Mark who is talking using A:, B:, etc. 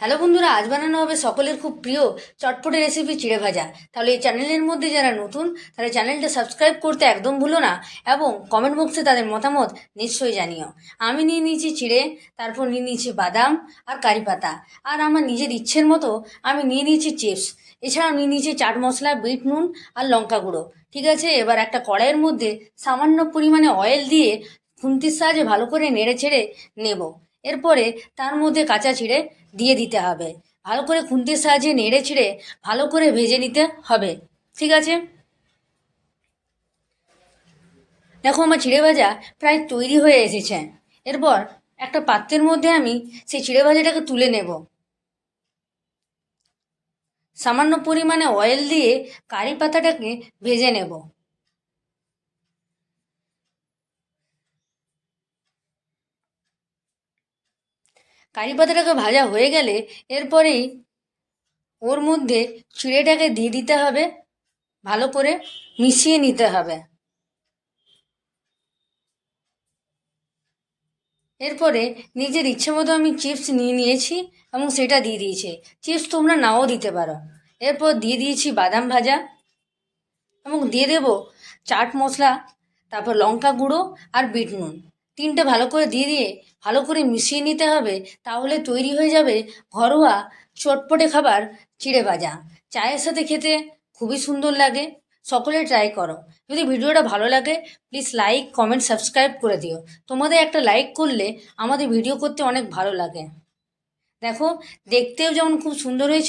A: Hello বন্ধুরা, আজ বানানো হবে সকলের খুব প্রিয় চটপটে রেসিপি চিড়ে ভাজা। তাহলে এই চ্যানেলের মধ্যে যারা নতুন তারা চ্যানেলটা সাবস্ক্রাইব করতে একদম ভুলো না এবং কমেন্ট বক্সে তাদের মতামত নিশ্চয়ই জানিও। আমি নিয়ে নিয়েছি চিড়ে, তারপর নিয়ে নিয়েছি বাদাম আর কারি পাতা। আর আমার নিজের ইচ্ছের মতো আমি নিয়ে নিয়েছি চিপস এছাড়াও নিয়ে নিয়েছি চাট মশলা, বিট নুন আর লঙ্কা গুঁড়ো। ঠিক আছে, এবার একটা কড়াইয়ের মধ্যে সামান্য পরিমাণে অয়েল দিয়ে খুন্তির সাহায্যে ভালো করে নেড়ে ছেড়ে নেব। এরপরে তার মধ্যে কাঁচা চিড়ে দিয়ে দিতে হবে। ভালো করে খুন্তির সাহায্যে নেড়ে ছিঁড়ে ভালো করে ভেজে নিতে হবে। ঠিক আছে? দেখো আমার চিড়ে ভাজা প্রায় তৈরি হয়ে এসেছে। এরপর একটা পাত্রের মধ্যে আমি সেই চিড়ে ভাজাটাকে তুলে নেব। সামান্য পরিমাণে অয়েল দিয়ে কারি পাতাটাকে ভেজে নেব। কারি পাতাটাকে ভাজা হয়ে গেলে এরপরেই ওর মধ্যে চিড়েটাকে দিয়ে দিতে হবে, ভালো করে মিশিয়ে নিতে হবে। এরপরে নিজের ইচ্ছে মতো আমি চিপস নিয়ে নিয়েছি এবং সেটা দিয়ে দিয়েছি। চিপস তোমরা নাও দিতে পারো। এরপর দিয়ে দিয়েছি বাদাম ভাজা এবং দিয়ে দেব চাট মশলা, তারপর লঙ্কা গুঁড়ো আর বিট নুন। তিনটে ভালো করে দিয়ে দিয়ে ভালো করে মিশিয়ে নিতে হবে, তাহলে তৈরি হয়ে যাবে ঘরোয়া চটপটে খাবার চিড়ে ভাজা। চায়ের সাথে খেতে খুবই সুন্দর লাগে, সকলে ট্রাই করো। যদি ভিডিওটা ভালো লাগে প্লিজ লাইক কমেন্ট সাবস্ক্রাইব করে দিও। তোমাদের একটা লাইক করলে আমাদের ভিডিও করতে অনেক ভালো লাগে। দেখো, দেখতেও যেমন খুব সুন্দর হয়েছে